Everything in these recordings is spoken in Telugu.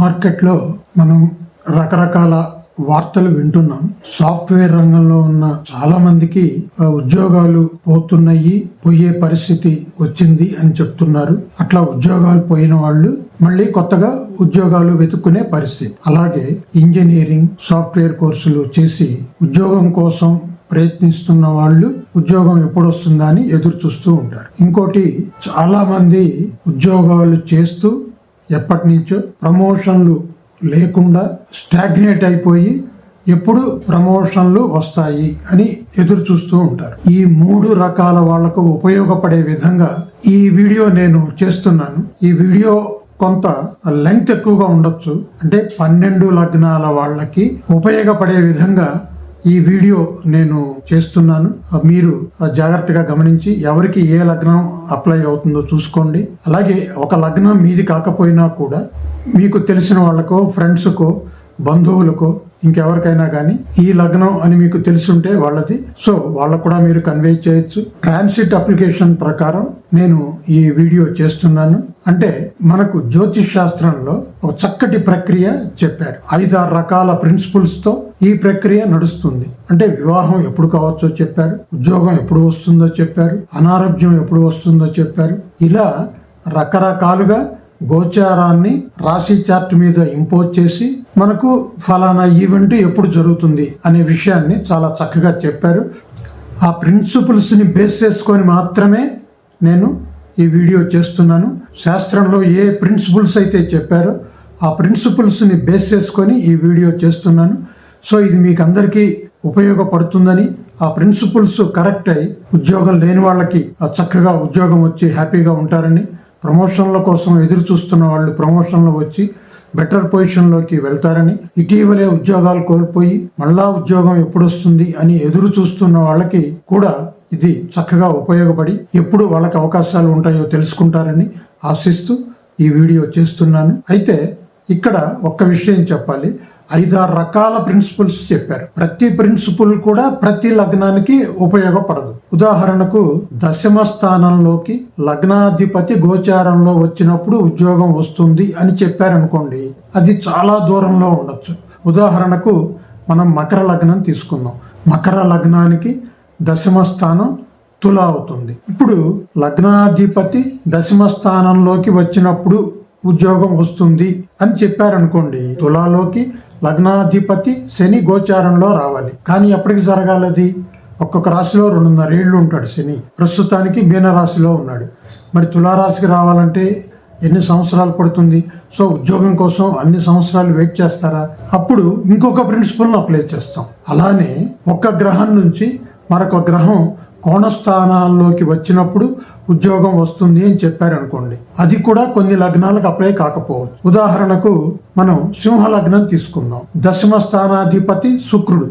మార్కెట్లో మనం రకరకాల వార్తలు వింటున్నాం. సాఫ్ట్వేర్ రంగంలో ఉన్న చాలా మందికి ఉద్యోగాలు పోతున్నాయి పోయే పరిస్థితి వచ్చింది అని చెప్తున్నారు. అట్లా ఉద్యోగాలు పోయిన వాళ్ళు మళ్ళీ కొత్తగా ఉద్యోగాలు వెతుక్కునే పరిస్థితి. అలాగే ఇంజనీరింగ్ సాఫ్ట్వేర్ కోర్సులు చేసి ఉద్యోగం కోసం ప్రయత్నిస్తున్న వాళ్ళు ఉద్యోగం ఎప్పుడొస్తుందా అని ఎదురు చూస్తూ ఉంటారు. ఇంకోటి చాలా మంది ఉద్యోగాలు చేస్తూ ఎప్పటి నుంచో ప్రమోషన్లు లేకుండా స్టాగ్నేట్ అయిపోయి ఎప్పుడు ప్రమోషన్లు వస్తాయి అని ఎదురు చూస్తూ ఉంటారు. ఈ మూడు రకాల వాళ్ళకు ఉపయోగపడే విధంగా ఈ వీడియో నేను చేస్తున్నాను. ఈ వీడియో కొంత లెంగ్త్ ఎక్కువగా ఉండొచ్చు. అంటే పన్నెండు లగ్నాల వాళ్ళకి ఉపయోగపడే విధంగా ఈ వీడియో నేను చేస్తున్నాను. మీరు జాగ్రత్తగా గమనించి ఎవరికి ఏ లగ్నం అప్లై అవుతుందో చూసుకోండి. అలాగే ఒక లగ్నం మీది కాకపోయినా కూడా మీకు తెలిసిన వాళ్ళకో ఫ్రెండ్స్కో బంధువులకో ఇంకెవరికైనా కానీ ఈ లగ్నం అని మీకు తెలుసుంటే వాళ్ళది. సో వాళ్ళకు కూడా మీరు కన్వే చేయొచ్చు. ట్రాన్సిట్ అప్లికేషన్ ప్రకారం నేను ఈ వీడియో చేస్తున్నాను. అంటే మనకు జ్యోతిష్ శాస్త్రంలో ఒక చక్కటి ప్రక్రియ చెప్పారు. ఐదారు రకాల ప్రిన్సిపల్స్తో ఈ ప్రక్రియ నడుస్తుంది. అంటే వివాహం ఎప్పుడు కావచ్చో చెప్పారు ఉద్యోగం ఎప్పుడు వస్తుందో చెప్పారు అనారోగ్యం ఎప్పుడు వస్తుందో చెప్పారు. ఇలా రకరకాలుగా గోచారాన్ని రాశి చార్ట్ మీద ఇంపోజ్ చేసి మనకు ఫలానా ఈవెంట్ ఎప్పుడు జరుగుతుంది అనే విషయాన్ని చాలా చక్కగా చెప్పారు. ఆ ప్రిన్సిపల్స్ని బేస్ చేసుకొని మాత్రమే నేను ఈ వీడియో చేస్తున్నాను. శాస్త్రంలో ఏ ప్రిన్సిపల్స్ అయితే చెప్పారో ఆ ప్రిన్సిపల్స్ని బేస్ చేసుకొని ఈ వీడియో చేస్తున్నాను. సో ఇది మీకు అందరికీ ఉపయోగపడుతుందని ఆ ప్రిన్సిపల్స్ కరెక్ట్ అయి ఉద్యోగం లేని వాళ్ళకి ఆ చక్కగా ఉద్యోగం వచ్చి హ్యాపీగా ఉంటారని ప్రమోషన్ల కోసం ఎదురు చూస్తున్న వాళ్ళు ప్రమోషన్లు వచ్చి బెటర్ పొజిషన్లోకి వెళ్తారని ఇటీవలే ఉద్యోగాలు కోల్పోయి మళ్ళా ఉద్యోగం ఎప్పుడొస్తుంది అని ఎదురు చూస్తున్న వాళ్ళకి కూడా ఇది చక్కగా ఉపయోగపడి ఎప్పుడు వాళ్ళకి అవకాశాలు ఉంటాయో తెలుసుకుంటారని ఆశిస్తూ ఈ వీడియో చేస్తున్నాను. అయితే ఇక్కడ ఒక్క విషయం చెప్పాలి. ఐదారు రకాల ప్రిన్సిపల్స్ చెప్పారు. ప్రతి ప్రిన్సిపల్ కూడా ప్రతి లగ్నానికి ఉపయోగపడదు. ఉదాహరణకు దశమ స్థానంలోకి లగ్నాధిపతి గోచారంలో వచ్చినప్పుడు ఉద్యోగం వస్తుంది అని చెప్పారనుకోండి అది చాలా దూరంలో ఉండొచ్చు. ఉదాహరణకు మనం మకర లగ్నం తీసుకుందాం. మకర లగ్నానికి దశమ స్థానం తుల అవుతుంది. ఇప్పుడు లగ్నాధిపతి దశమ స్థానంలోకి వచ్చినప్పుడు ఉద్యోగం వస్తుంది అని చెప్పారనుకోండి తులాలోకి లగ్నాధిపతి శని గోచారంలో రావాలి. కానీ ఎప్పటికి జరగాలది? ఒక్కొక్క రాశిలో రెండున్నర ఏళ్ళు ఉంటాడు శని. ప్రస్తుతానికి మీనరాశిలో ఉన్నాడు. మరి తులారాశికి రావాలంటే ఎన్ని సంవత్సరాలు పడుతుంది? సో ఉద్యోగం కోసం అన్ని సంవత్సరాలు వెయిట్ చేస్తారా? అప్పుడు ఇంకొక ప్రిన్సిపల్ని అప్లై చేస్తాం. అలానే ఒక గ్రహం నుంచి మరొక గ్రహం కోణస్థానాల్లోకి వచ్చినప్పుడు ఉద్యోగం వస్తుంది అని చెప్పారనుకోండి అది కూడా కొన్ని లగ్నాలకు అప్లై కాకపోవచ్చు. ఉదాహరణకు మనం సింహ లగ్నం తీసుకుందాం. దశమ స్థానాధిపతి శుక్రుడు.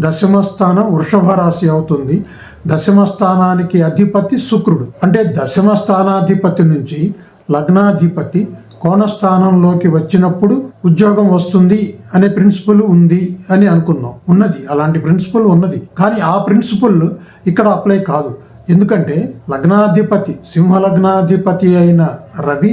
దశమ స్థానం వృషభ రాశి అవుతుంది. దశమ స్థానానికి అధిపతి శుక్రుడు. అంటే దశమ స్థానాధిపతి నుంచి లగ్నాధిపతి కోణస్థానంలోకి వచ్చినప్పుడు ఉద్యోగం వస్తుంది అనే ప్రిన్సిపల్ ఉంది అని అనుకుందాం. ఉన్నది. అలాంటి ప్రిన్సిపల్ ఉన్నది. కానీ ఆ ప్రిన్సిపల్ ఇక్కడ అప్లై కాదు. ఎందుకంటే లగ్నాధిపతి సింహ లగ్నాధిపతి అయిన రవి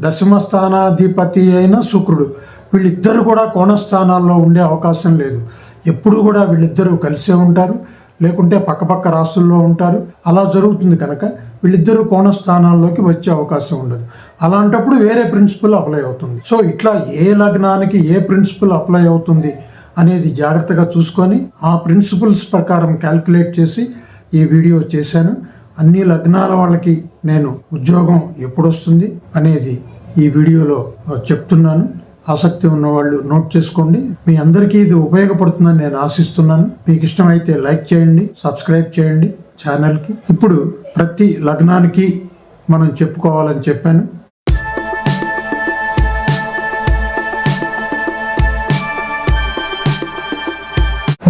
దశమ స్థానాధిపతి అయిన శుక్రుడు. వీళ్ళిద్దరు కూడా కోణస్థానాల్లో ఉండే అవకాశం లేదు. ఎప్పుడు కూడా వీళ్ళిద్దరూ కలిసే ఉంటారు లేకుంటే పక్కపక్క రాసుల్లో ఉంటారు. అలా జరుగుతుంది కనుక వీళ్ళిద్దరూ కోణస్థానాల్లోకి వచ్చే అవకాశం ఉండదు. అలాంటప్పుడు వేరే ప్రిన్సిపల్ అప్లై అవుతుంది. సో ఇట్లా ఏ లగ్నానికి ఏ ప్రిన్సిపల్ అప్లై అవుతుంది అనేది జాగ్రత్తగా చూసుకొని ఆ ప్రిన్సిపల్స్ ప్రకారం క్యాల్కులేట్ చేసి ఈ వీడియో చేశాను. అన్ని లగ్నాల వాళ్ళకి నేను ఉద్యోగం ఎప్పుడు వస్తుంది అనేది ఈ వీడియోలో చెప్తున్నాను. ఆసక్తి ఉన్నవాళ్ళు నోట్ చేసుకోండి. మీ అందరికీ ఇది ఉపయోగపడుతుందని నేను ఆశిస్తున్నాను. మీకు ఇష్టమైతే లైక్ చేయండి సబ్స్క్రైబ్ చేయండి ఛానల్కి. ఇప్పుడు ప్రతి లగ్నానికి మనం చెప్పుకోవాలని చెప్పాను.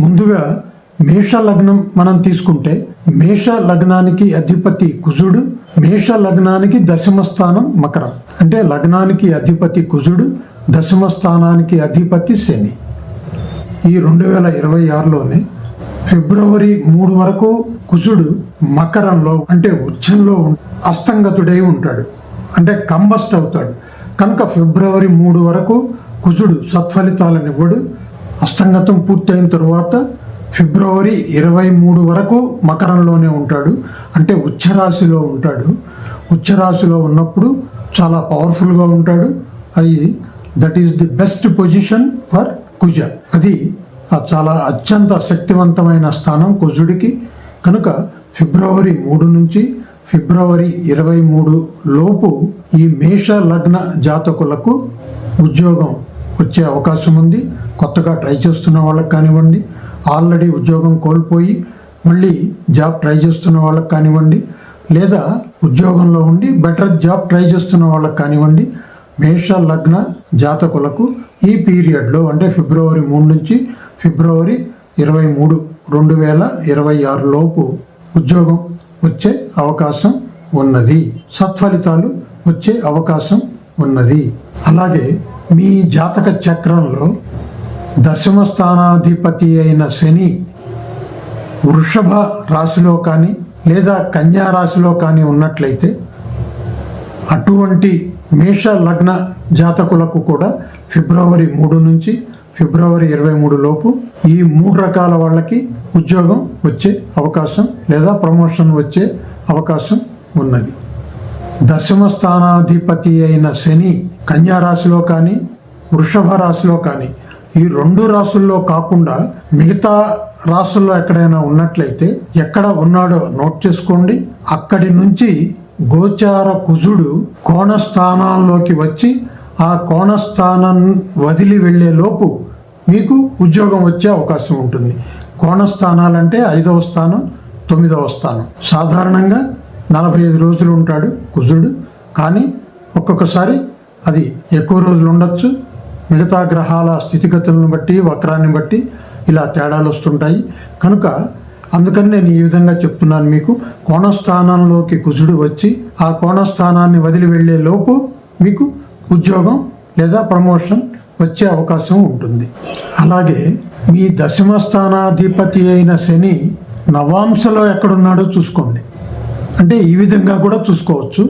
ముందుగా మేష లగ్నం మనం తీసుకుంటే మేష లగ్నానికి అధిపతి కుజుడు మేష లగ్నానికి దశమ స్థానం మకరం. అంటే లగ్నానికి అధిపతి కుజుడు దశమ స్థానానికి అధిపతి శని. ఈ రెండు వేల ఇరవై ఆరులోనే ఫిబ్రవరి మూడు వరకు కుజుడు మకరంలో అంటే ఉచ్చంలో అస్తంగతుడై ఉంటాడు. అంటే కంబస్ట్ అవుతాడు. కనుక ఫిబ్రవరి మూడు వరకు కుజుడు సత్ఫలితాలనివ్వడు. అస్తంగతం పూర్తయిన తరువాత ఫిబ్రవరి ఇరవై మూడు వరకు మకరంలోనే ఉంటాడు. అంటే ఉచ్చరాశిలో ఉంటాడు. ఉచ్చరాశిలో ఉన్నప్పుడు చాలా పవర్ఫుల్గా ఉంటాడు. అది that is the best position for కుజ. అది చాలా అత్యంత శక్తివంతమైన స్థానం కుజుడికి. కనుక ఫిబ్రవరి మూడు నుంచి ఫిబ్రవరి ఇరవై మూడు లోపు ఈ మేష లగ్న జాతకులకు ఉద్యోగం వచ్చే అవకాశం ఉంది. కొత్తగా ట్రై చేస్తున్న వాళ్ళకి కానివ్వండి ఆల్రెడీ ఉద్యోగం కోల్పోయి మళ్ళీ జాబ్ ట్రై చేస్తున్న వాళ్ళకి కానివ్వండి లేదా ఉద్యోగంలో ఉండి బెటర్ జాబ్ ట్రై చేస్తున్న వాళ్ళకి కానివ్వండి మేష లగ్న జాతకులకు ఈ పీరియడ్లో అంటే ఫిబ్రవరి మూడు నుంచి ఫిబ్రవరి ఇరవై మూడు రెండు వేల ఇరవై ఆరు లోపు ఉద్యోగం వచ్చే అవకాశం ఉన్నది. సత్ఫలితాలు వచ్చే అవకాశం ఉన్నది. అలాగే మీ జాతక చక్రంలో దశమ స్థానాధిపతి అయిన శని వృషభ రాశిలో కానీ లేదా కన్యా రాశిలో కానీ ఉన్నట్లయితే అటువంటి మేష లగ్న జాతకులకు కూడా ఫిబ్రవరి మూడు నుంచి ఫిబ్రవరి ఇరవై మూడు లోపు ఈ మూడు రకాల వాళ్ళకి ఉద్యోగం వచ్చే అవకాశం లేదా ప్రమోషన్ వచ్చే అవకాశం ఉన్నది. దశమ స్థానాధిపతి అయిన శని కన్యా రాశిలో కానీ వృషభ రాశిలో కానీ ఈ రెండు రాసుల్లో కాకుండా మిగతా రాసుల్లో ఎక్కడైనా ఉన్నట్లయితే ఎక్కడ ఉన్నాడో నోట్ చేసుకోండి. అక్కడి నుంచి గోచార కుజుడు కోణస్థానాల్లోకి వచ్చి ఆ కోణస్థానం వదిలి వెళ్ళేలోపు మీకు ఉద్యోగం వచ్చే అవకాశం ఉంటుంది. కోణస్థానాలంటే ఐదవ స్థానం తొమ్మిదవ స్థానం. సాధారణంగా నలభై ఐదు రోజులు ఉంటాడు కుజుడు. కానీ ఒక్కొక్కసారి అది ఎక్కువ రోజులు ఉండొచ్చు మిగతా గ్రహాల స్థితిగతులను బట్టి వక్రాన్ని బట్టి ఇలా తేడాలు వస్తుంటాయి. కనుక అందుకని నేను ఈ విధంగా చెప్తున్నాను మీకు. కోణస్థానంలోకి కుజుడు వచ్చి ఆ కోణస్థానాన్ని వదిలి వెళ్ళే లోపు మీకు ఉద్యోగం లేదా ప్రమోషన్ వచ్చే అవకాశం ఉంటుంది. అలాగే మీ దశమ స్థానాధిపతి అయిన శని నవాంశలో ఎక్కడున్నాడో చూసుకోండి. అంటే ఈ విధంగా కూడా చూసుకోవచ్చు.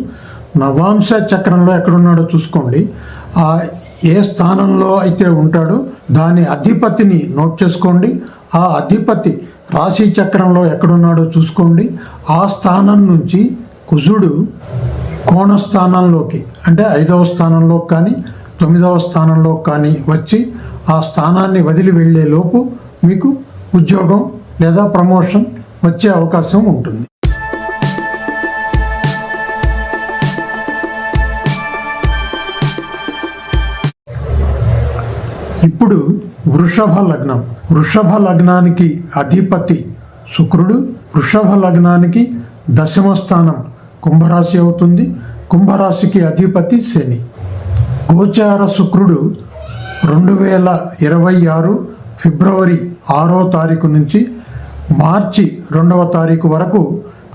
నవాంశ చక్రంలో ఎక్కడున్నాడో చూసుకోండి. ఆ ఏ స్థానంలో అయితే ఉంటాడో దాని అధిపతిని నోట్ చేసుకోండి. ఆ అధిపతి రాశి చక్రంలో ఎక్కడున్నాడో చూసుకోండి. ఆ స్థానం నుంచి కుజుడు కోణ స్థానంలోకి అంటే ఐదవ స్థానంలో కానీ తొమ్మిదవ స్థానంలో కానీ వచ్చి ఆ స్థానాన్ని వదిలి వెళ్ళే లోపు మీకు ఉద్యోగం లేదా ప్రమోషన్ వచ్చే అవకాశం ఉంటుంది. ఇప్పుడు వృషభ లగ్నం. వృషభ లగ్నానికి అధిపతి శుక్రుడు వృషభ లగ్నానికి దశమ స్థానం కుంభరాశి అవుతుంది. కుంభరాశికి అధిపతి శని. గోచార శుక్రుడు రెండు వేల ఇరవై ఆరు ఫిబ్రవరి ఆరో తారీఖు నుంచి మార్చి రెండవ తారీఖు వరకు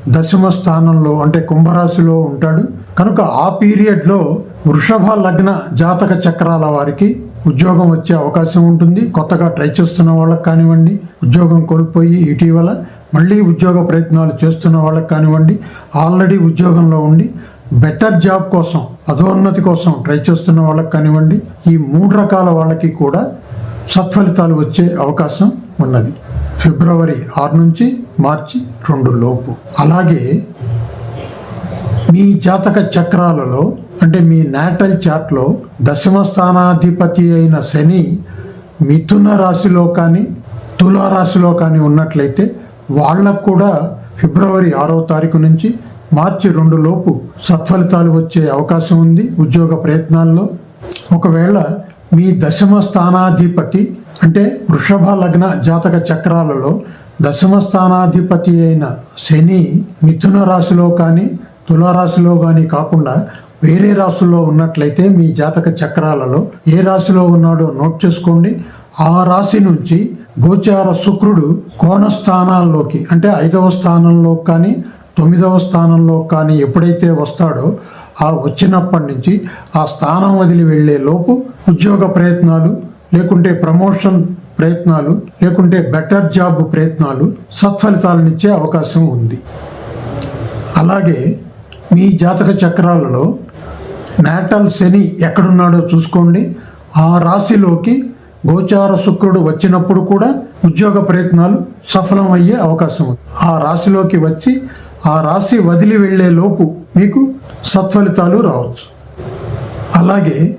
దశమ స్థానంలో అంటే కుంభరాశిలో ఉంటాడు. కనుక ఆ పీరియడ్లో వృషభ లగ్న జాతక చక్రాల వారికి ఉద్యోగం వచ్చే అవకాశం ఉంటుంది. కొత్తగా ట్రై చేస్తున్న వాళ్ళకి కానివ్వండి ఉద్యోగం కోల్పోయి ఇటీవల మళ్ళీ ఉద్యోగ ప్రయత్నాలు చేస్తున్న వాళ్ళకి కానివ్వండి ఆల్రెడీ ఉద్యోగంలో ఉండి బెటర్ జాబ్ కోసం అధోన్నతి కోసం ట్రై చేస్తున్న వాళ్ళకి కానివ్వండి ఈ మూడు రకాల వాళ్ళకి కూడా సత్ఫలితాలు వచ్చే అవకాశం ఉన్నది. ఫిబ్రవరి ఆరు నుంచి మార్చి రెండు లోపు. అలాగే మీ జాతక చక్రాలలో అంటే మీ నాటల్ చార్ట్లో దశమ స్థానాధిపతి అయిన శని మిథున రాశిలో కానీ తులా రాశిలో కానీ ఉన్నట్లయితే వాళ్ళకు కూడా ఫిబ్రవరి ఆరో తారీఖు నుంచి మార్చి రెండు లోపు సత్ఫలితాలు వచ్చే అవకాశం ఉంది ఉద్యోగ ప్రయత్నాల్లో. ఒకవేళ మీ దశమ స్థానాధిపతి అంటే వృషభ లగ్న జాతక చక్రాలలో దశమ స్థానాధిపతి అయిన శని మిథున రాశిలో కానీ తులారాశిలో కానీ కాకుండా వేరే రాశుల్లో ఉన్నట్లయితే మీ జాతక చక్రాలలో ఏ రాశిలో ఉన్నాడో నోట్ చేసుకోండి. ఆ రాశి నుంచి గోచార శుక్రుడు కోణ స్థానాల్లోకి అంటే ఐదవ స్థానంలో కానీ తొమ్మిదవ స్థానంలో కానీ ఎప్పుడైతే వస్తాడో ఆ వచ్చినప్పటి నుంచి ఆ స్థానం వదిలి వెళ్ళే లోపు ఉద్యోగ ప్రయత్నాలు లేకుంటే ప్రమోషన్ ప్రయత్నాలు లేకుంటే బెటర్ జాబ్ ప్రయత్నాలు సత్ఫలితాలనిచ్చే అవకాశం ఉంది. అలాగే మీ జాతక చక్రాలలో నాటల్ శని ఎక్కడున్నాడో చూసుకోండి. ఆ రాశిలోకి గోచార శుక్రుడు వచ్చినప్పుడు కూడా ఉద్యోగ ప్రయత్నాలు సఫలం అయ్యే అవకాశం ఉంది. ఆ రాశిలోకి వచ్చి ఆ రాశి వదిలి వెళ్ళే లోపు మీకు సత్ఫలితాలు రావచ్చు. అలాగే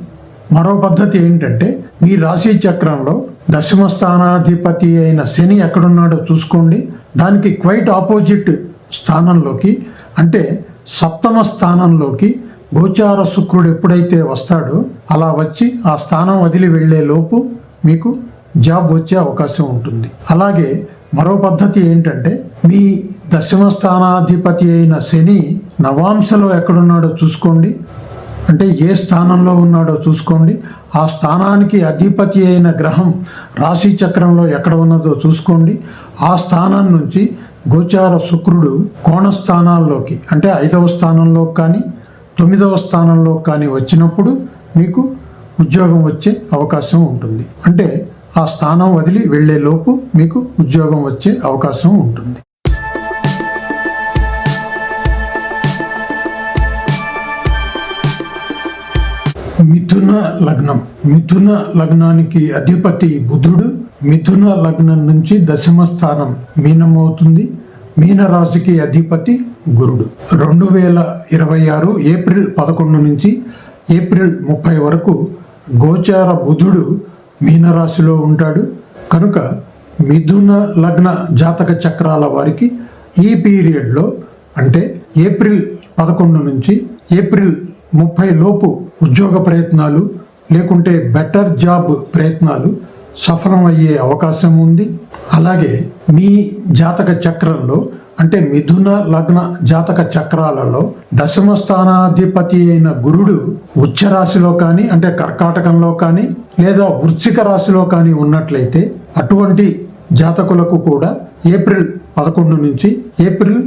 మరో పద్ధతి ఏంటంటే మీ రాశి చక్రంలో దశమ స్థానాధిపతి అయిన శని ఎక్కడున్నాడో చూసుకోండి. దానికి క్వైట్ ఆపోజిట్ స్థానంలోకి అంటే సప్తమ స్థానంలోకి గోచార శుక్రుడు ఎప్పుడైతే వస్తాడో అలా వచ్చి ఆ స్థానం వదిలి వెళ్ళే లోపు మీకు జాబ్ వచ్చే అవకాశం ఉంటుంది. అలాగే మరో పద్ధతి ఏంటంటే మీ దశమ స్థానాధిపతి అయిన శని నవాంశలో ఎక్కడున్నాడో చూసుకోండి. అంటే ఏ స్థానంలో ఉన్నాడో చూసుకోండి. ఆ స్థానానికి అధిపతి అయిన గ్రహం రాశి చక్రంలో ఎక్కడ ఉన్నదో చూసుకోండి. ఆ స్థానం నుంచి గోచార శుక్రుడు కోణ స్థానాల్లోకి అంటే ఐదవ స్థానంలో కానీ తొమ్మిదవ స్థానంలో కానీ వచ్చినప్పుడు మీకు ఉద్యోగం వచ్చే అవకాశం ఉంటుంది. అంటే ఆ స్థానం వదిలి వెళ్ళే లోపు మీకు ఉద్యోగం వచ్చే అవకాశం ఉంటుంది. మిథున లగ్నం. మిథున లగ్నానికి అధిపతి బుధుడు. మిథున లగ్నం నుంచి దశమ స్థానం మీనం అవుతుంది మీన రాశికి అధిపతి గురుడు. రెండు వేల ఇరవై ఆరు ఏప్రిల్ పదకొండు నుంచి ఏప్రిల్ ముప్పై వరకు గోచార బుధుడు మీనరాశిలో ఉంటాడు. కనుక మిథున లగ్న జాతక చక్రాల వారికి ఈ పీరియడ్లో అంటే ఏప్రిల్ పదకొండు నుంచి ఏప్రిల్ ముప్పై లోపు ఉద్యోగ ప్రయత్నాలు లేకుంటే బెటర్ జాబ్ ప్రయత్నాలు సఫలం అయ్యే అవకాశం ఉంది. అలాగే మీ జాతక చక్రంలో అంటే మిథున లగ్న జాతక చక్రాలలో దశమ స్థానాధిపతి అయిన గురుడు ఉచ్చ రాశిలో కానీ అంటే కర్కాటకంలో కానీ లేదా వృశ్చిక రాశిలో కానీ ఉన్నట్లయితే అటువంటి జాతకులకు కూడా ఏప్రిల్ పదకొండు నుంచి ఏప్రిల్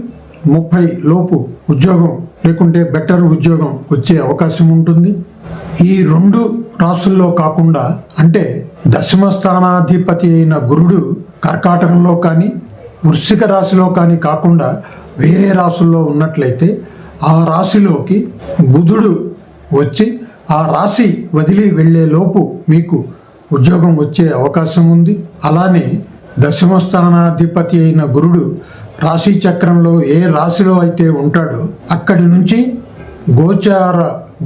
ముప్పై లోపు ఉద్యోగం లేకుంటే బెటర్ ఉద్యోగం వచ్చే అవకాశం ఉంటుంది. ఈ రెండు రాసుల్లో కాకుండా అంటే దశమ స్థానాధిపతి అయిన గురుడు కర్కాటకంలో కానీ వృశ్చిక రాశిలో కానీ కాకుండా వేరే రాశుల్లో ఉన్నట్లయితే ఆ రాశిలోకి బుధుడు వచ్చి ఆ రాశి వదిలి వెళ్ళే లోపు మీకు ఉద్యోగం వచ్చే అవకాశం ఉంది. అలానే దశమ స్థానాధిపతి అయిన గురుడు రాశి చక్రంలో ఏ రాశిలో అయితే ఉంటాడో అక్కడి నుంచి గోచార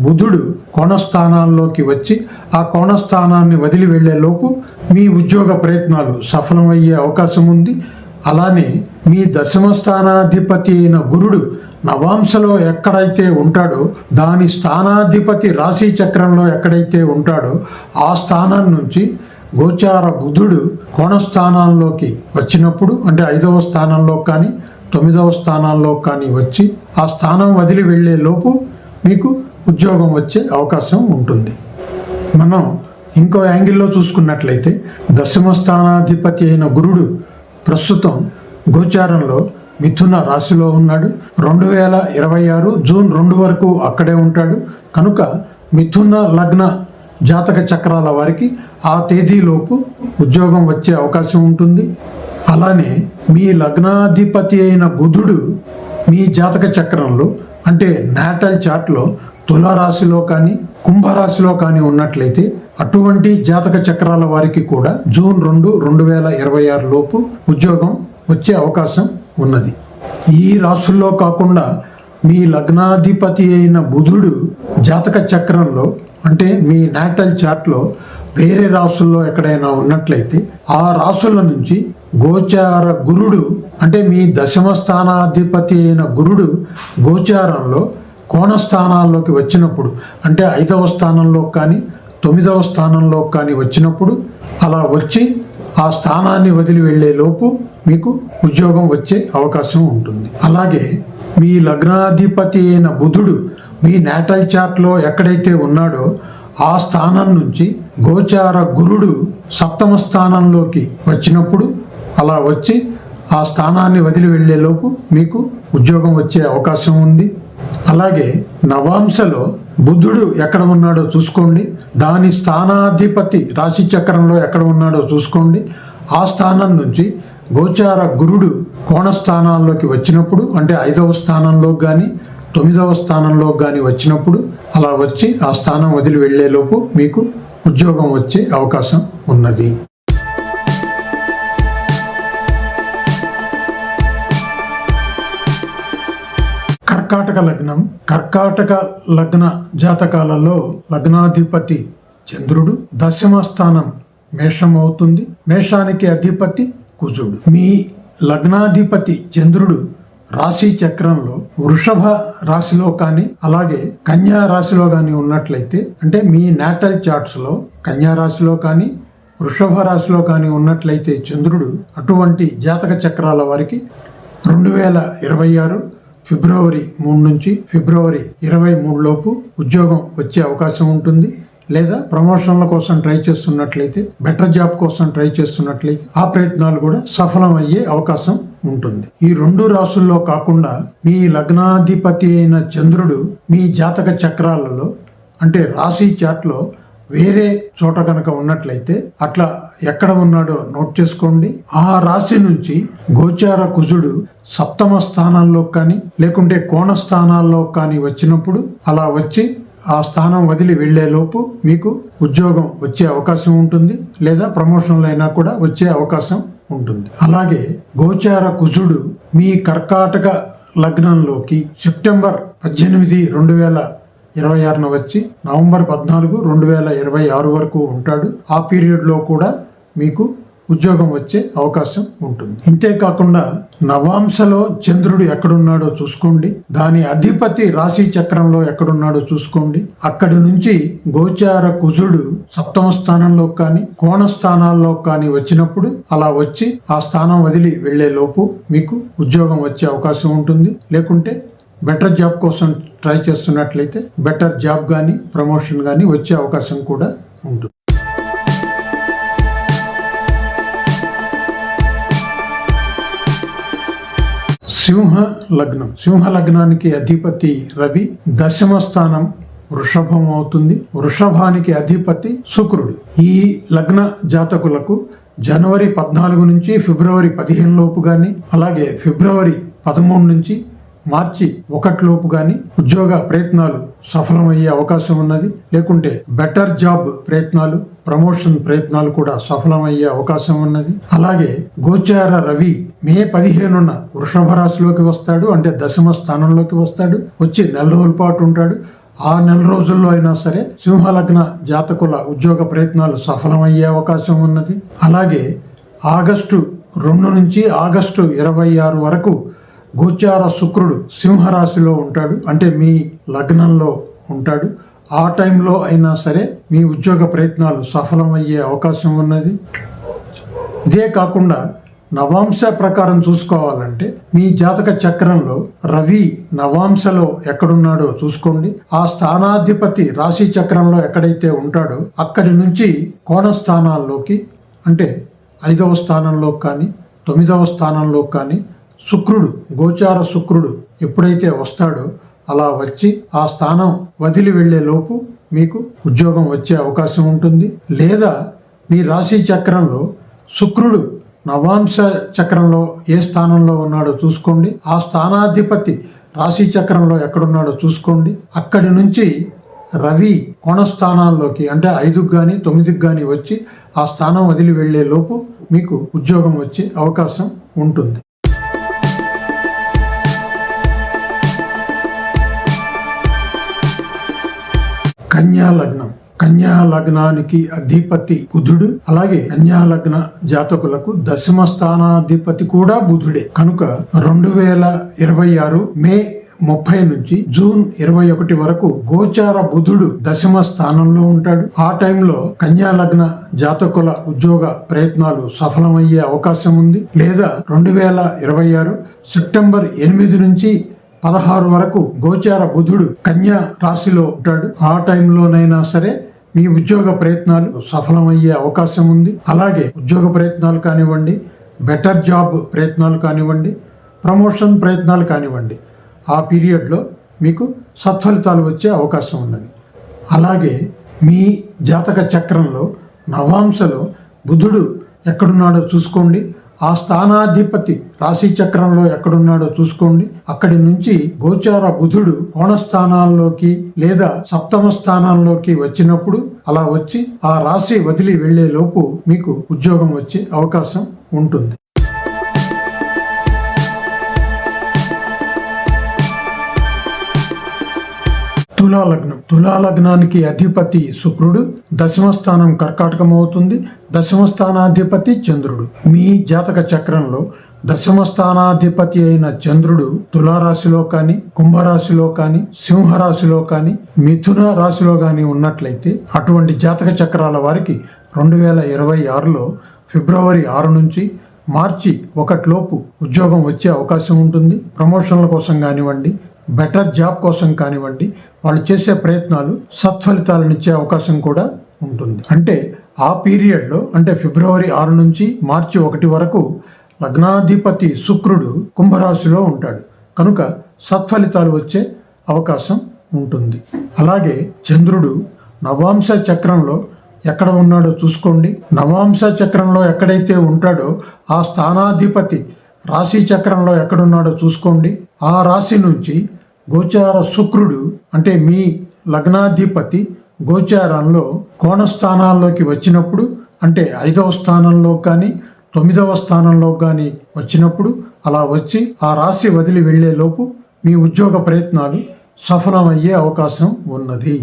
బుధుడు కోణస్థానాల్లోకి వచ్చి ఆ కోణస్థానాన్ని వదిలి వెళ్ళే లోపు మీ ఉద్యోగ ప్రయత్నాలు సఫలమయ్యే అవకాశం ఉంది. అలానే మీ దశమ స్థానాధిపతి అయిన గురుడు నవాంశలో ఎక్కడైతే ఉంటాడో దాని స్థానాధిపతి రాశి చక్రంలో ఎక్కడైతే ఉంటాడో ఆ స్థానం నుంచి గోచార బుధుడు కోణస్థానాల్లోకి వచ్చినప్పుడు అంటే ఐదవ స్థానంలో కానీ తొమ్మిదవ స్థానాల్లో కానీ వచ్చి ఆ స్థానం వదిలి వెళ్ళే లోపు మీకు ఉద్యోగం వచ్చే అవకాశం ఉంటుంది. మనం ఇంకో యాంగిల్లో చూసుకున్నట్లయితే దశమ స్థానాధిపతి అయిన గురుడు ప్రస్తుతం గోచారంలో మిథున రాశిలో ఉన్నాడు. రెండు వేల ఇరవై ఆరు జూన్ రెండు వరకు అక్కడే ఉంటాడు. కనుక మిథున లగ్న జాతక చక్రాల వారికి ఆ తేదీలోపు ఉద్యోగం వచ్చే అవకాశం ఉంటుంది. అలానే మీ లగ్నాధిపతి అయిన బుధుడు మీ జాతక చక్రంలో అంటే నాటల్ చార్ట్లో తులారాశిలో కానీ కుంభరాశిలో కానీ ఉన్నట్లయితే అటువంటి జాతక చక్రాల వారికి కూడా జూన్ రెండు రెండు వేల ఇరవై ఆరు లోపు ఉద్యోగం వచ్చే అవకాశం ఉన్నది. ఈ రాశుల్లో కాకుండా మీ లగ్నాధిపతి అయిన బుధుడు జాతక చక్రంలో అంటే మీ నాటల్ చార్ట్లో వేరే రాసుల్లో ఎక్కడైనా ఉన్నట్లయితే ఆ రాసుల నుంచి గోచార గురుడు అంటే మీ దశమ స్థానాధిపతి అయిన గురుడు గోచారంలో కోణ స్థానాల్లోకి వచ్చినప్పుడు అంటే ఐదవ స్థానంలో కానీ తొమ్మిదవ స్థానంలో కానీ వచ్చినప్పుడు అలా వచ్చి ఆ స్థానాన్ని వదిలి వెళ్ళే లోపు మీకు ఉద్యోగం వచ్చే అవకాశం ఉంటుంది. అలాగే మీ లగ్నాధిపతి అయిన బుధుడు మీ నేటల్ చార్ట్లో ఎక్కడైతే ఉన్నాడో ఆ స్థానం నుంచి గోచార గురుడు సప్తమ స్థానంలోకి వచ్చినప్పుడు అలా వచ్చి ఆ స్థానాన్ని వదిలి వెళ్ళే లోపు మీకు ఉద్యోగం వచ్చే అవకాశం ఉంది. అలాగే నవాంశలో బుద్ధుడు ఎక్కడ ఉన్నాడో చూసుకోండి. దాని స్థానాధిపతి రాశి చక్రంలో ఎక్కడ ఉన్నాడో చూసుకోండి. ఆ స్థానం నుంచి గోచార గురుడు కోణస్థానాల్లోకి వచ్చినప్పుడు అంటే ఐదవ స్థానంలో కానీ తొమ్మిదవ స్థానంలో కానీ వచ్చినప్పుడు అలా వచ్చి ఆ స్థానం వదిలి వెళ్ళేలోపు మీకు ఉద్యోగం వచ్చే అవకాశం ఉన్నది. కర్కాటక లగ్నం కర్కాటక లగ్న జాతకాలలో లగ్నాధిపతి చంద్రుడు. దశమ స్థానం మేషం అవుతుంది మేషానికి అధిపతి కుజుడు. మీ లగ్నాధిపతి చంద్రుడు రాశి చక్రంలో వృషభ రాశిలో కానీ అలాగే కన్యా రాశిలో కానీ ఉన్నట్లయితే అంటే మీ నాటల్ చార్ట్స్లో కన్యా రాశిలో కానీ వృషభ రాశిలో కానీ ఉన్నట్లయితే చంద్రుడు అటువంటి జాతక చక్రాల వారికి రెండు వేల ఇరవై ఆరు ఫిబ్రవరి మూడు నుంచి ఫిబ్రవరి ఇరవై మూడు లోపు ఉద్యోగం వచ్చే అవకాశం ఉంటుంది. లేదా ప్రమోషన్ల కోసం ట్రై చేస్తున్నట్లయితే బెటర్ జాబ్ కోసం ట్రై చేస్తున్నట్లయితే ఆ ప్రయత్నాలు కూడా సఫలం అయ్యే అవకాశం ఉంటుంది. ఈ రెండు రాసుల్లో కాకుండా మీ లగ్నాధిపతి అయిన చంద్రుడు మీ జాతక చక్రాలలో అంటే రాశి చాట్లో వేరే చోట కనుక ఉన్నట్లయితే అట్లా ఎక్కడ ఉన్నాడో నోట్ చేసుకోండి. ఆ రాశి నుంచి గోచార కుజుడు సప్తమ స్థానాల్లో కానీ లేకుంటే కోణ స్థానాల్లో కానీ వచ్చినప్పుడు అలా వచ్చి ఆ స్థానం వదిలి వెళ్ళేలోపు మీకు ఉద్యోగం వచ్చే అవకాశం ఉంటుంది లేదా ప్రమోషన్లు అయినా కూడా వచ్చే అవకాశం ఉంటుంది. అలాగే గోచార కుజుడు మీ కర్కాటక లగ్నంలోకి సెప్టెంబర్ పద్దెనిమిది రెండు వేల ఇరవై ఆరున వచ్చి నవంబర్ పద్నాలుగు రెండు వేల ఇరవై ఆరు వరకు ఉంటాడు. ఆ పీరియడ్లో కూడా మీకు ఉద్యోగం వచ్చే అవకాశం ఉంటుంది. ఇంతేకాకుండా నవాంశలో చంద్రుడు ఎక్కడున్నాడో చూసుకోండి. దాని అధిపతి రాశి చక్రంలో ఎక్కడున్నాడో చూసుకోండి. అక్కడి నుంచి గోచార కుజుడు సప్తమ స్థానంలో కానీ కోణ స్థానాల్లో కానీ వచ్చినప్పుడు అలా వచ్చి ఆ స్థానం వదిలి వెళ్ళే లోపు మీకు ఉద్యోగం వచ్చే అవకాశం ఉంటుంది. లేకుంటే బెటర్ జాబ్ కోసం ట్రై చేస్తున్నట్లయితే బెటర్ జాబ్ కానీ ప్రమోషన్ కానీ వచ్చే అవకాశం కూడా ఉంటుంది. సింహ లగ్నం. సింహ లగ్నానికి అధిపతి రవి. దశమ స్థానం వృషభం అవుతుంది. వృషభానికి అధిపతి శుక్రుడు. ఈ లగ్న జాతకులకు జనవరి పద్నాలుగు నుంచి ఫిబ్రవరి పదిహేను లోపు కానీ అలాగే ఫిబ్రవరి పదమూడు నుంచి మార్చి ఒకటి లోపు కానీ ఉద్యోగ ప్రయత్నాలు సఫలమయ్యే అవకాశం ఉన్నది. లేకుంటే బెటర్ జాబ్ ప్రయత్నాలు ప్రమోషన్ ప్రయత్నాలు కూడా సఫలమయ్యే అవకాశం ఉన్నది. అలాగే గోచార రవి మే పదిహేనున వృషభ రాశిలోకి వస్తాడు. అంటే దశమ స్థానంలోకి వస్తాడు. వచ్చి నెల రోజుల పాటు ఉంటాడు. ఆ నెల రోజుల్లో అయినా సరే సింహలగ్న జాతకుల ఉద్యోగ ప్రయత్నాలు సఫలమయ్యే అవకాశం ఉన్నది. అలాగే ఆగస్టు రెండు నుంచి ఆగస్టు ఇరవై ఆరు వరకు గోచార శుక్రుడు సింహరాశిలో ఉంటాడు. అంటే మీ లగ్నంలో ఉంటాడు. ఆ టైంలో అయినా సరే మీ ఉద్యోగ ప్రయత్నాలు సఫలమయ్యే అవకాశం ఉన్నది. ఇదే కాకుండా నవాంశ ప్రకారం చూసుకోవాలంటే మీ జాతక చక్రంలో రవి నవాంశలో ఎక్కడున్నాడో చూసుకోండి. ఆ స్థానాధిపతి రాశి చక్రంలో ఎక్కడైతే ఉంటాడో అక్కడి నుంచి కోణ స్థానాల్లోకి అంటే ఐదవ స్థానంలో కానీ తొమ్మిదవ స్థానంలో కానీ శుక్రుడు గోచార శుక్రుడు ఎప్పుడైతే వస్తాడో అలా వచ్చి ఆ స్థానం వదిలి వెళ్ళే లోపు మీకు ఉద్యోగం వచ్చే అవకాశం ఉంటుంది. లేదా మీ రాశి చక్రంలో శుక్రుడు నవాంశ చక్రంలో ఏ స్థానంలో ఉన్నాడో చూసుకోండి. ఆ స్థానాధిపతి రాశి చక్రంలో ఎక్కడున్నాడో చూసుకోండి. అక్కడి నుంచి రవి కోణ స్థానాల్లోకి అంటే ఐదుకు కానీ తొమ్మిదికి కానీ వచ్చి ఆ స్థానం వదిలి వెళ్ళే లోపు మీకు ఉద్యోగం వచ్చే అవకాశం ఉంటుంది. కన్యా లగ్నం కన్యా లగ్నానికి అధిపతి బుధుడు అలాగే కన్యా లగ్న జాతకులకు దశమ స్థానాధిపతి కూడా బుధుడే. కనుక రెండు వేల ఇరవై ఆరు మే ముప్పై నుంచి జూన్ ఇరవై ఒకటి వరకు గోచార బుధుడు దశమ స్థానంలో ఉంటాడు. ఆ టైంలో కన్యా లగ్న జాతకుల ఉద్యోగ ప్రయత్నాలు సఫలమయ్యే అవకాశం ఉంది. లేదా రెండు వేల ఇరవై ఆరు సెప్టెంబర్ ఎనిమిది నుంచి పదహారు వరకు గోచార బుధుడు కన్యా రాశిలో ఉంటాడు. ఆ టైంలోనైనా సరే మీ ఉద్యోగ ప్రయత్నాలు సఫలమయ్యే అవకాశం ఉంది. అలాగే ఉద్యోగ ప్రయత్నాలు కానివ్వండి బెటర్ జాబ్ ప్రయత్నాలు కానివ్వండి ప్రమోషన్ ప్రయత్నాలు కానివ్వండి ఆ పీరియడ్లో మీకు సత్ఫలితాలు వచ్చే అవకాశం ఉన్నది. అలాగే మీ జాతక చక్రంలో నవాంశలో బుధుడు ఎక్కడున్నాడో చూసుకోండి. ఆ స్థానాధిపతి రాశి చక్రంలో ఎక్కడున్నాడో చూసుకోండి. అక్కడి నుంచి గోచార బుధుడు కోణస్థానాల్లోకి లేదా సప్తమ స్థానాల్లోకి వచ్చినప్పుడు అలా వచ్చి ఆ రాశి వదిలి వెళ్ళే లోపు మీకు ఉద్యోగం వచ్చే అవకాశం ఉంటుంది. తులా లగ్నం తులా లగ్నానికి అధిపతి శుక్రుడు దశమ స్థానం కర్కాటకం అవుతుంది దశమ స్థానాధిపతి చంద్రుడు. మీ జాతక చక్రంలో దశమ స్థానాధిపతి అయిన చంద్రుడు తులారాశిలో కానీ కుంభరాశిలో కానీ సింహరాశిలో కానీ మిథున రాశిలో కానీ ఉన్నట్లయితే అటువంటి జాతక చక్రాల వారికి రెండు వేల ఇరవై ఆరులో ఫిబ్రవరి ఆరు నుంచి మార్చి ఒకటిలోపు ఉద్యోగం వచ్చే అవకాశం ఉంటుంది. ప్రమోషన్ల కోసం కానివ్వండి బెటర్ జాబ్ కోసం కానివ్వండి వాళ్ళు చేసే ప్రయత్నాలు సత్ఫలితాలను ఇచ్చే అవకాశం కూడా ఉంటుంది. అంటే ఆ పీరియడ్లో అంటే ఫిబ్రవరి ఆరు నుంచి మార్చి ఒకటి వరకు లగ్నాధిపతి శుక్రుడు కుంభరాశిలో ఉంటాడు. కనుక సత్ఫలితాలు వచ్చే అవకాశం ఉంటుంది. అలాగే చంద్రుడు నవాంశ చక్రంలో ఎక్కడ ఉన్నాడో చూసుకోండి. నవాంశ చక్రంలో ఎక్కడైతే ఉంటాడో ఆ స్థానాధిపతి రాశి చక్రంలో ఎక్కడున్నాడో చూసుకోండి. ఆ రాశి నుంచి గోచార శుక్రుడు అంటే మీ లగ్నాధిపతి గోచారంలో కోణ స్థానాల్లోకి వచ్చినప్పుడు అంటే ఐదవ స్థానంలో కానీ తొమ్మిదవ స్థానంలో కానీ వచ్చినప్పుడు అలా వచ్చి ఆ రాశి వదిలి వెళ్ళేలోపు మీ ఉద్యోగ ప్రయత్నాలు సఫలమయ్యే అవకాశం ఉన్నది.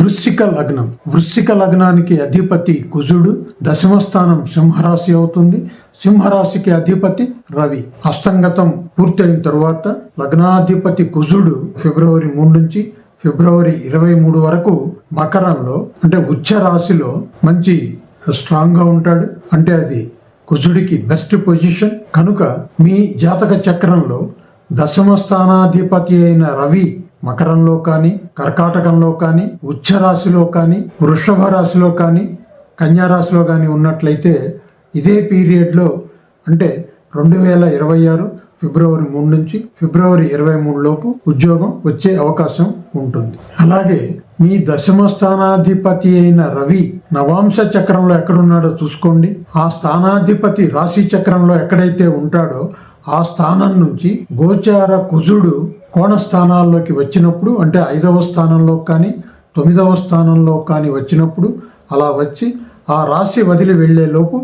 వృశ్చిక లగ్నం. వృశ్చిక లగ్నానికి అధిపతి కుజుడు. దశమ స్థానం సింహరాశి అవుతుంది. సింహరాశికి అధిపతి రవి. హస్తంగతం పూర్తయిన తరువాత లగ్నాధిపతి కుజుడు ఫిబ్రవరి మూడు నుంచి ఫిబ్రవరి ఇరవై మూడు వరకు మకరంలో అంటే ఉచ్చ రాశిలో మంచి స్ట్రాంగ్గా ఉంటాడు. అంటే అది కుజుడికి బెస్ట్ పొజిషన్. కనుక మీ జాతక చక్రంలో దశమ స్థానాధిపతి అయిన రవి మకరంలో కానీ కర్కాటకంలో కానీ ఉచ్చ రాశిలో కానీ వృషభ రాశిలో కానీ కన్యా రాశిలో కానీ ఉన్నట్లయితే ఇదే పీరియడ్లో అంటే రెండు వేల ఇరవై ఆరు ఫిబ్రవరి మూడు నుంచి ఫిబ్రవరి ఇరవై మూడు లోపు ఉద్యోగం వచ్చే అవకాశం ఉంటుంది. అలాగే మీ దశమ స్థానాధిపతి అయిన రవి నవాంశ చక్రంలో ఎక్కడున్నాడో చూసుకోండి. ఆ స్థానాధిపతి రాశి చక్రంలో ఎక్కడైతే ఉంటాడో ఆ స్థానం నుంచి గోచార కుజుడు కోణ స్థానాల్లోకి వచ్చినప్పుడు అంటే ఐదవ స్థానంలో కానీ తొమ్మిదవ స్థానంలో కానీ వచ్చినప్పుడు అలా వచ్చి ఆ రాశి వదిలి వెళ్ళే లోపు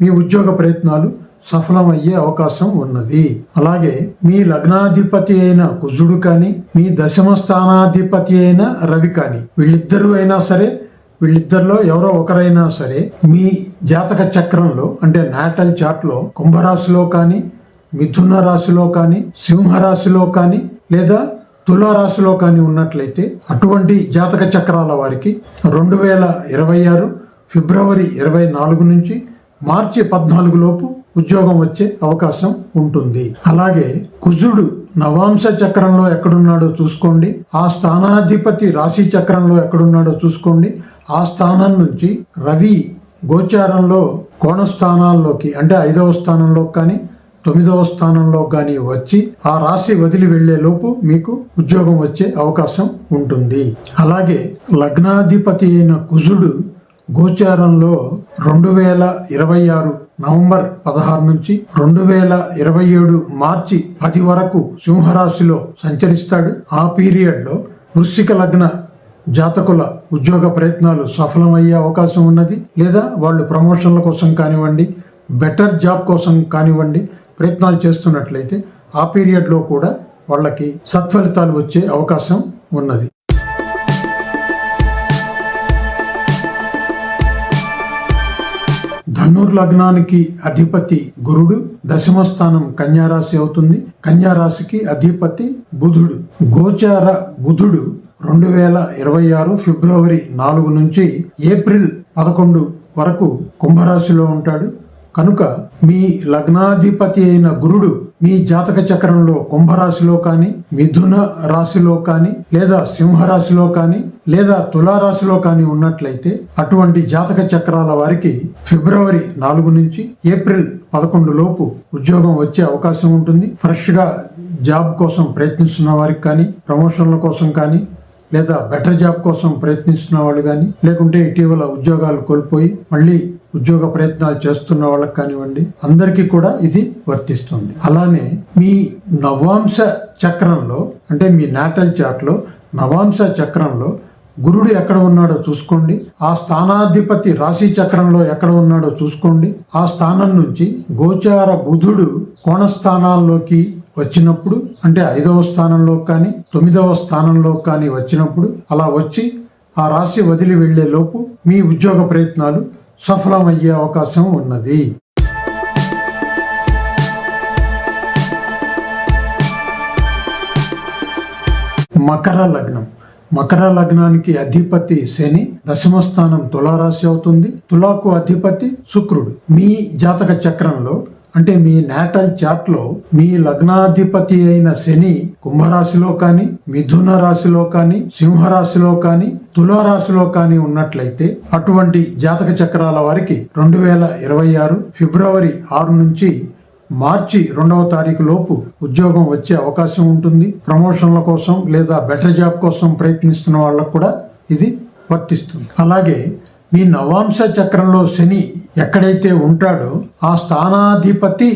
మీ ఉద్యోగ ప్రయత్నాలు సఫలమయ్యే అవకాశం ఉన్నది. అలాగే మీ లగ్నాధిపతి అయిన కుజుడు కానీ మీ దశమ స్థానాధిపతి అయిన రవి కానీ వీళ్ళిద్దరూ అయినా సరే వీళ్ళిద్దరిలో ఎవరో ఒకరైనా సరే మీ జాతక చక్రంలో అంటే నాటల్ చార్ట్లో కుంభరాశిలో కానీ మిథున రాశిలో కానీ సింహరాశిలో కానీ లేదా తులారాశిలో కానీ ఉన్నట్లయితే అటువంటి జాతక చక్రాల వారికి రెండు వేల ఇరవై ఆరు ఫిబ్రవరి ఇరవై నాలుగు నుంచి మార్చి పద్నాలుగు లోపు ఉద్యోగం వచ్చే అవకాశం ఉంటుంది. అలాగే కుజుడు నవాంశ చక్రంలో ఎక్కడున్నాడో చూసుకోండి. ఆ స్థానాధిపతి రాశి చక్రంలో ఎక్కడున్నాడో చూసుకోండి. ఆ స్థానం నుంచి రవి గోచారంలో కోణ స్థానాల్లోకి అంటే ఐదవ స్థానంలో కానీ తొమ్మిదవ స్థానంలో కానీ వచ్చి ఆ రాశి వదిలి వెళ్ళే లోపు మీకు ఉద్యోగం వచ్చే అవకాశం ఉంటుంది. అలాగే లగ్నాధిపతి అయిన కుజుడు గోచారంలో రెండు వేల ఇరవై ఆరు నవంబర్ పదహారు నుంచి రెండు వేల ఇరవై ఏడు మార్చి పది వరకు సింహరాశిలో సంచరిస్తాడు. ఆ పీరియడ్లో వృశ్చిక లగ్న జాతకుల ఉద్యోగ ప్రయత్నాలు సఫలమయ్యే అవకాశం ఉన్నది. లేదా వాళ్ళు ప్రమోషన్ల కోసం కానివ్వండి బెటర్ జాబ్ కోసం కానివ్వండి ప్రయత్నాలు చేస్తున్నట్లయితే ఆ పీరియడ్లో కూడా వాళ్ళకి సత్ఫలితాలు వచ్చే అవకాశం ఉన్నది. ధనుర్ లగ్నానికి అధిపతి గురుడు. దశమ స్థానం కన్యారాశి అవుతుంది. కన్యారాశికి అధిపతి బుధుడు. గోచార బుధుడు రెండు వేల ఇరవై ఆరు ఫిబ్రవరి నాలుగు నుంచి ఏప్రిల్ పదకొండు వరకు కుంభరాశిలో ఉంటాడు. కనుక మీ లగ్నాధిపతి అయిన గురుడు మీ జాతక చక్రంలో కుంభరాశిలో కానీ మిథున రాశిలో కానీ లేదా సింహరాశిలో కానీ లేదా తులారాశిలో కానీ ఉన్నట్లయితే అటువంటి జాతక చక్రాల వారికి ఫిబ్రవరి నాలుగు నుంచి ఏప్రిల్ పదకొండు లోపు ఉద్యోగం వచ్చే అవకాశం ఉంటుంది. ఫ్రెష్గా జాబ్ కోసం ప్రయత్నిస్తున్న వారికి కానీ ప్రమోషన్ల కోసం కానీ లేదా బెటర్ జాబ్ కోసం ప్రయత్నిస్తున్న వాళ్ళు కానీ లేకుంటే ఇటీవల ఉద్యోగాలు కోల్పోయి మళ్ళీ ఉద్యోగ ప్రయత్నాలు చేస్తున్న వాళ్ళకి కానివ్వండి అందరికీ కూడా ఇది వర్తిస్తుంది. అలానే మీ నవాంశ చక్రంలో అంటే మీ నాటల్ చాట్లో నవాంశ చక్రంలో గురుడు ఎక్కడ ఉన్నాడో చూసుకోండి. ఆ స్థానాధిపతి రాశి చక్రంలో ఎక్కడ ఉన్నాడో చూసుకోండి. ఆ స్థానం నుంచి గోచార బుధుడు కోణ స్థానాల్లోకి వచ్చినప్పుడు అంటే ఐదవ స్థానంలో కానీ తొమ్మిదవ స్థానంలో కానీ వచ్చినప్పుడు అలా వచ్చి ఆ రాశి వదిలి వెళ్ళే లోపు మీ ఉద్యోగ ప్రయత్నాలు సఫలమయ్యే అవకాశం ఉన్నది. మకర లగ్నం. మకర లగ్నానికి అధిపతి శని దశమ స్థానం తులారాశి అవుతుంది. తులాకు అధిపతి శుక్రుడు. మీ జాతక చక్రంలో అంటే మీ నాటల్ చాట్లో మీ లగ్నాధిపతి అయిన శని కుంభరాశిలో కానీ మిథున రాశిలో కానీ సింహరాశిలో కానీ తులారాశిలో కానీ ఉన్నట్లయితే అటువంటి జాతక చక్రాల వారికి రెండు వేల ఇరవై ఆరు ఫిబ్రవరి ఆరు నుంచి మార్చి రెండవ తారీఖు లోపు ఉద్యోగం వచ్చే అవకాశం ఉంటుంది. ప్రమోషన్ల కోసం లేదా బెటర్ జాబ్ కోసం ప్రయత్నిస్తున్న వాళ్ళకు కూడా ఇది వర్తిస్తుంది. అలాగే మీ నవాంశ చక్రంలో శని ఎక్కడైతే ఉంటాడో ఆ స్థానాధిపతి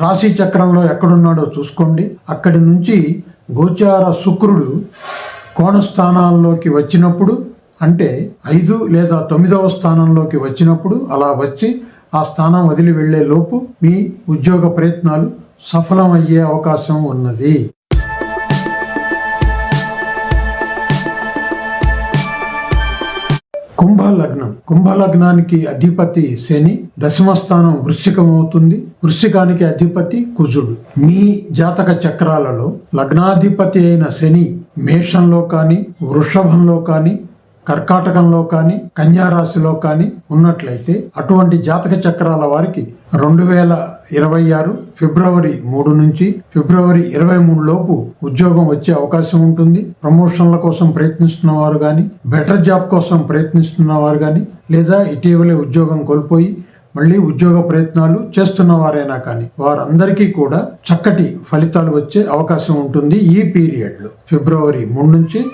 రాశి చక్రంలో ఎక్కడున్నాడో చూసుకోండి. అక్కడి నుంచి గోచార శుక్రుడు కోణ స్థానాల్లోకి వచ్చినప్పుడు అంటే ఐదు లేదా తొమ్మిదవ స్థానంలోకి వచ్చినప్పుడు అలా వచ్చి ఆ స్థానం వదిలి వెళ్ళే లోపు మీ ఉద్యోగ ప్రయత్నాలు సఫలమయ్యే అవకాశం ఉన్నది. కుంభ లగ్నం కుంభ లగ్నానికి అధిపతి శని. దశమ స్థానం వృశ్చికం అవుతుంది వృశ్చికానికి అధిపతి కుజుడు. మీ జాతక చక్రాలలో లగ్నాధిపతి అయిన శని మేషంలో కానీ వృషభంలో కానీ కర్కాటకంలో కానీ కన్యారాశిలో కానీ ఉన్నట్లయితే అటువంటి జాతక చక్రాల వారికి రెండు వేల ఇరవై ఆరు ఫిబ్రవరి మూడు నుంచి ఫిబ్రవరి ఇరవై మూడు లోపు ఉద్యోగం వచ్చే అవకాశం ఉంటుంది. ప్రమోషన్ల కోసం ప్రయత్నిస్తున్న వారు కానీ బెటర్ జాబ్ కోసం ప్రయత్నిస్తున్న వారు కానీ లేదా ఇటీవలే ఉద్యోగం కోల్పోయి మళ్ళీ ఉద్యోగ ప్రయత్నాలు చేస్తున్న వారైనా కానీ వారందరికీ కూడా చక్కటి ఫలితాలు వచ్చే అవకాశం ఉంటుంది ఈ పీరియడ్లో ఫిబ్రవరి మూడు నుంచి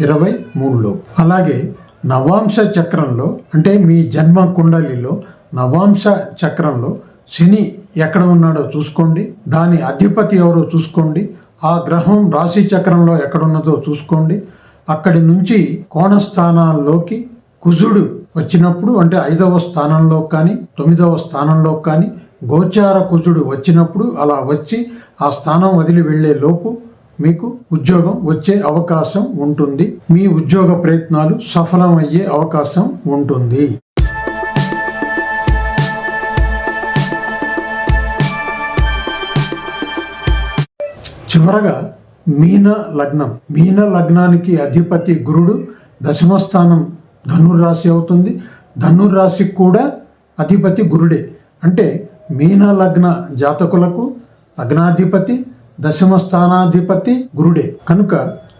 ఇరవై మూడులో అలాగే నవాంశ చక్రంలో అంటే మీ జన్మ కుండలిలో నవాంశ చక్రంలో శని ఎక్కడ ఉన్నాడో చూసుకోండి. దాని అధిపతి ఎవరో చూసుకోండి. ఆ గ్రహం రాశి చక్రంలో ఎక్కడున్నదో చూసుకోండి. అక్కడి నుంచి కోణ స్థానాల్లోకి కుజుడు వచ్చినప్పుడు అంటే ఐదవ స్థానంలో కానీ తొమ్మిదవ స్థానంలో కానీ గోచార కుజుడు వచ్చినప్పుడు అలా వచ్చి ఆ స్థానం వదిలి వెళ్ళే లోపు మీకు ఉద్యోగం వచ్చే అవకాశం ఉంటుంది. మీ ఉద్యోగ ప్రయత్నాలు సఫలమయ్యే అవకాశం ఉంటుంది. చివరగా మీన లగ్నం. మీన లగ్నానికి అధిపతి గురుడు దశమ స్థానం ధనుర్రాశి అవుతుంది. ధనుర్రాశికి కూడా అధిపతి గురుడే. అంటే మీన లగ్న జాతకులకు లగ్నాధిపతి దశమ స్థానాధిపతి గురుడే. కనుక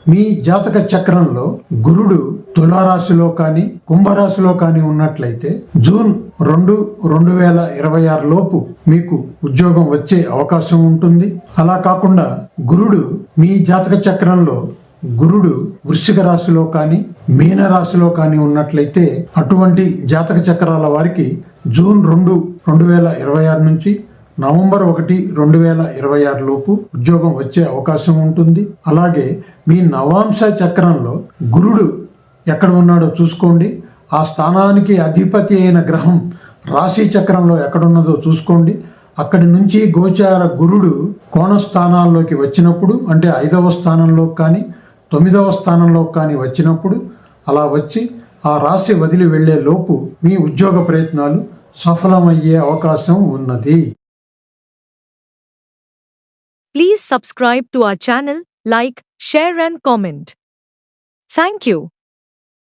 మీ జాతక చక్రంలో గురుడు తులారాశిలో కానీ కుంభరాశిలో కానీ ఉన్నట్లయితే జూన్ రెండు రెండు వేల ఇరవై ఆరు లోపు మీకు ఉద్యోగం వచ్చే అవకాశం ఉంటుంది. అలా కాకుండా గురుడు మీ జాతక చక్రంలో గురుడు వృశ్చిక రాశిలో కానీ మీన రాశిలో కానీ ఉన్నట్లయితే అటువంటి జాతక చక్రాల వారికి జూన్ రెండు రెండు వేల ఇరవై ఆరు నుంచి నవంబర్ ఒకటి రెండు వేల ఇరవై ఆరు లోపు ఉద్యోగం వచ్చే అవకాశం ఉంటుంది. అలాగే మీ నవాంశ చక్రంలో గురుడు ఎక్కడ ఉన్నాడో చూసుకోండి. ఆ స్థానానికి అధిపతి అయిన గ్రహం రాశి చక్రంలో ఎక్కడున్నదో చూసుకోండి. అక్కడి నుంచి గోచార గురుడు కోణ స్థానాల్లోకి వచ్చినప్పుడు అంటే ఐదవ స్థానంలో కానీ తొమ్మిదవ స్థానంలో కానీ వచ్చినప్పుడు అలా వచ్చి ఆ రాశి వదిలి వెళ్ళే లోపు మీ ఉద్యోగ ప్రయత్నాలు సఫలమయ్యే అవకాశం ఉన్నది. Please subscribe to our channel, like, share and comment. Thank you.